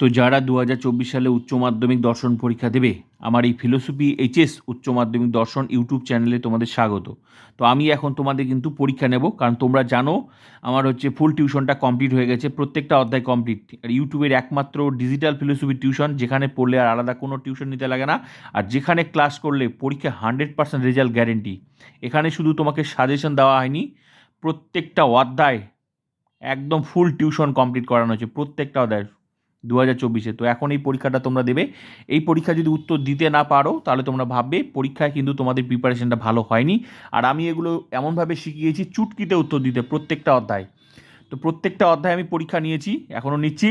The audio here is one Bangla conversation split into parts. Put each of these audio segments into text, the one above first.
তো যারা দু হাজার চব্বিশ সালে উচ্চ মাধ্যমিক দর্শন পরীক্ষা দেবে, আমার এই ফিলোসফি এইচএস উচ্চ মাধ্যমিক দর্শন ইউটিউব চ্যানেলে তোমাদের স্বাগত। তো আমি এখন তোমাদের কিন্তু পরীক্ষা নেব, কারণ তোমরা জানো আমার হচ্ছে ফুল টিউশনটা কমপ্লিট হয়ে গেছে, প্রত্যেকটা অধ্যায় কমপ্লিট আর ইউটিউবের একমাত্র ডিজিটাল ফিলোসফি টিউশন, যেখানে পড়লে আর আলাদা কোনো টিউশন নিতে লাগে না। আর যেখানে ক্লাস করলে পরীক্ষা হান্ড্রেড পার্সেন্ট রেজাল্ট গ্যারেন্টি এখানে শুধু তোমাকে সাজেশন দেওয়া হয়নি, প্রত্যেকটা অধ্যায় একদম ফুল টিউশন কমপ্লিট করানো হয়েছে, প্রত্যেকটা অধ্যায়। দু হাজার চব্বিশে। তো এখন এই পরীক্ষাটা তোমরা দেবে। এই পরীক্ষা যদি উত্তর দিতে না পারো, তাহলে তোমরা ভাববে পরীক্ষায় কিন্তু তোমাদের প্রিপারেশনটা ভালো হয়নি। আর আমি এগুলো এমনভাবে শিখিয়েছি, চুটকিতে উত্তর দিতে প্রত্যেকটা অধ্যায়। তো প্রত্যেকটা অধ্যায় আমি পরীক্ষা নিয়েছি, এখনও নিচ্ছি।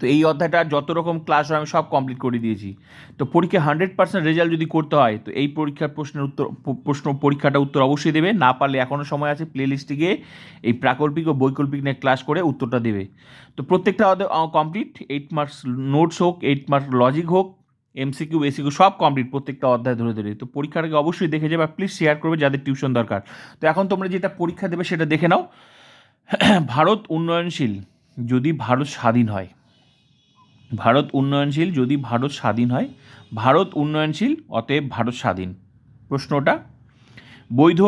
তো এই অধ্যায়টা যত রকম ক্লাস হয়, আমি সব কমপ্লিট করে দিয়েছি। তো পরীক্ষা হান্ড্রেড পার্সেন্ট রেজাল্ট যদি করতে হয়, তো এই পরীক্ষার প্রশ্নের উত্তর, প্রশ্ন পরীক্ষাটা উত্তর অবশ্যই দেবে। না পারলে এখনও সময় আছে প্লে লিস্টে গিয়ে এই প্রাকল্পিক ও বৈকল্পিক নিয়ে ক্লাস করে উত্তরটা দেবে। তো প্রত্যেকটা কমপ্লিট এইট মার্কস নোটস হোক এইট মার্কস লজিক হোক এমসিকিউ এসিকিউ সব কমপ্লিট প্রত্যেকটা অধ্যায় ধরে ধরে। তো পরীক্ষাটাকে অবশ্যই দেখে যাবে প্লিজ শেয়ার করবে যাদের টিউশন দরকার। তো এখন তোমরা যেটা পরীক্ষা দেবে সেটা দেখে নাও। ভারত উন্নয়নশীল, যদি ভারত স্বাধীন হয়। ভারত উন্নয়নশীল যদি ভারত স্বাধীন হয়, ভারত উন্নয়নশীল, অতএব ভারত স্বাধীন। প্রশ্নটা? বৈধ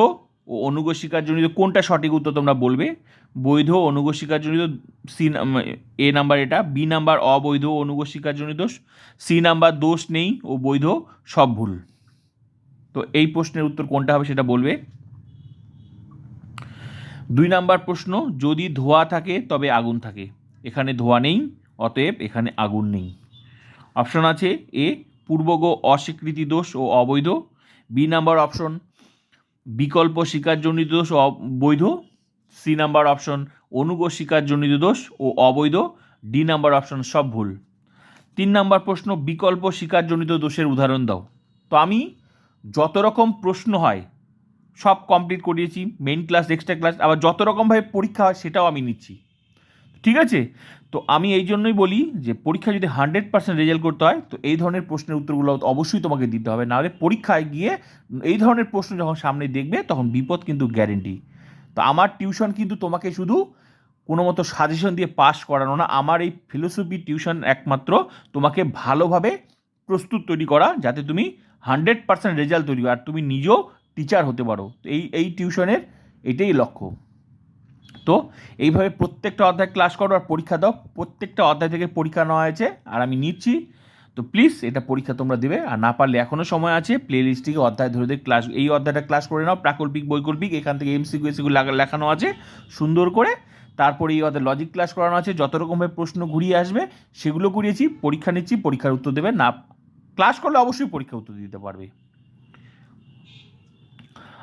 ও অনুগোষিকারজনিত কোনটা সঠিক উত্তর তোমরা বলবে? বৈধ অনুগোষিকারজনিত সি এ নাম্বার এটা, বি নাম্বার অবৈধ অনুগোষিকারজনিত সি নাম্বার দোষ নেই ও বৈধ, সব ভুল। তো এই প্রশ্নের উত্তর কোনটা হবে সেটা বলবে। দুই নাম্বার প্রশ্ন, যদি ধোঁয়া থাকে তবে আগুন থাকে। এখানে ধোঁয়া নেই অতএব এখানে আগুন নেই। অপশন আছে এ, পূর্বগ অস্বীকৃতি দোষ ও অবৈধ। বি নাম্বার অপশন, বিকল্প শিকারজনিত দোষ ও বৈধ সি নাম্বার অপশন, অনুগ শিকারজনিত দোষ ও অবৈধ। ডি নাম্বার অপশন, সব ভুল। তিন নাম্বার প্রশ্ন, বিকল্প শিকারজনিত দোষের উদাহরণ দাও। তো আমি যত রকম প্রশ্ন হয়, সব কমপ্লিট করিয়েছি মেইন ক্লাস এক্সট্রা ক্লাস আবার যত রকমভাবে পরীক্ষা হয়, সেটাও আমি নিচ্ছি। ঠিক আছে? তো আমি এই জন্যই বলি যে পরীক্ষা যদি হান্ড্রেড পার্সেন্ট রেজাল্ট করতে হয়, তো এই ধরনের প্রশ্নের উত্তরগুলো অবশ্যই তোমাকে দিতে হবে। নাহলে পরীক্ষায় গিয়ে এই ধরনের প্রশ্ন যখন সামনে দেখবে, তখন বিপদ কিন্তু গ্যারেন্টি তো আমার টিউশন কিন্তু তোমাকে শুধু কোনো মতো সাজেশন দিয়ে পাস করানো না, আমার এই ফিলোসফি টিউশন একমাত্র তোমাকে ভালোভাবে প্রস্তুত তৈরি করা, যাতে তুমি হান্ড্রেড পার্সেন্ট রেজাল্ট তৈরি আর তুমি নিজেও টিচার হতে পারো। এই এই টিউশনের এটাই লক্ষ্য। তো এইভাবে প্রত্যেকটা অধ্যায় ক্লাস করো আর পরীক্ষা দাও। প্রত্যেকটা অধ্যায় থেকে পরীক্ষা নেওয়া হয়েছে আর আমি নিচ্ছি। তো প্লিজ এটা পরীক্ষা তোমরা দেবে আর না পারলে এখনও সময় আছে। প্লে লিস্ট থেকে অধ্যায় ধরে ধরে ক্লাস এই অধ্যায়টা ক্লাস করে নাও। প্রাকল্পিক, বৈকল্পিক, এখান থেকে এমসিকিউ এসিকিউ লেখানো আছে। সুন্দর করে। তারপরে এই অধ্যায় লজিক ক্লাস করানো আছে। যত রকমের প্রশ্ন ঘুরিয়ে আসবে, সেগুলো ঘুরিয়েছি, পরীক্ষা নিচ্ছি, পরীক্ষার উত্তর দেবে। না ক্লাস করলে অবশ্যই পরীক্ষা উত্তর দিতে পারবে।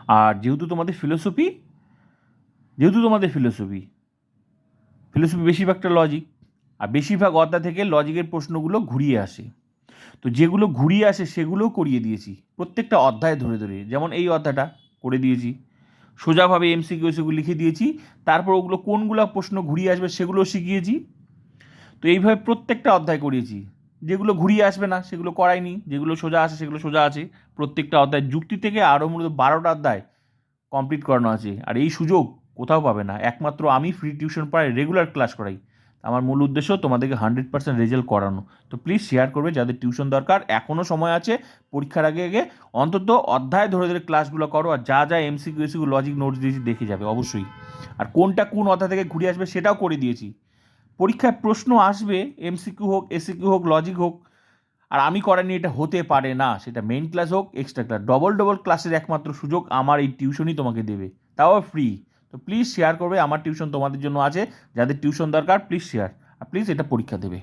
আর যেহেতু তোমাদের ফিলোসফি যেহেতু তোমাদের ফিলোসফি ফিলোসফি বেশিরভাগটা লজিক আর বেশিরভাগ অধ্যায় থেকে লজিকের প্রশ্নগুলো ঘুরিয়ে আসে। তো যেগুলো ঘুরিয়ে আসে সেগুলোও করিয়ে দিয়েছি, প্রত্যেকটা অধ্যায় ধরে ধরে। যেমন এই অধ্যায়টা করে দিয়েছি, সোজাভাবে এমসিকিউ সেগুলো লিখে দিয়েছি, তারপর ওগুলো কোনগুলো প্রশ্ন ঘুরিয়ে আসবে সেগুলো শিখিয়েছি। তো এইভাবে প্রত্যেকটা অধ্যায় করিয়েছি। যেগুলো ঘুরিয়ে আসবে না, সেগুলো করাইনি, যেগুলো সোজা আসে সেগুলো সোজা আছে। প্রত্যেকটা অধ্যায় যুক্তি থেকে আরও মূলত বারোটা অধ্যায় কমপ্লিট করানো আছে। আর এই সুযোগ কোথাও পাবে না। একমাত্র আমি ফ্রি টিউশন পড়াই রেগুলার ক্লাস করাই। আমার মূল উদ্দেশ্য তোমাদেরকে হান্ড্রেড পার্সেন্ট রেজাল্ট করানো। তো প্লিজ শেয়ার করবে, যাদের টিউশন দরকার এখনও সময় আছে, পরীক্ষার আগে আগে অন্তত অধ্যায় ধরে ধরে ক্লাসগুলো করো, আর যা যা এমসিকিউ এসিকিউ লজিক নোটস দিয়েছি দেখে যাবে, অবশ্যই। আর কোনটা কোন অধ্যায় থেকে ঘুরে আসবে সেটাও করে দিয়েছি। পরীক্ষায় প্রশ্ন আসবে এমসিকিউ হোক এসিকিউ হোক লজিক হোক, আর আমি করানি এটা হতে পারে না, সেটা মেইন ক্লাস হোক এক্সট্রা ক্লাস ডবল ডবল ক্লাসের একমাত্র সুযোগ আমার এই টিউশনই তোমাকে দেবে। তাও ফ্রি তো প্লিজ শেয়ার করবে, আমার টিউশন তোমাদের জন্য আছে। যাদের টিউশন দরকার প্লিজ শেয়ার আর প্লিজ এটা পরীক্ষা দেবে।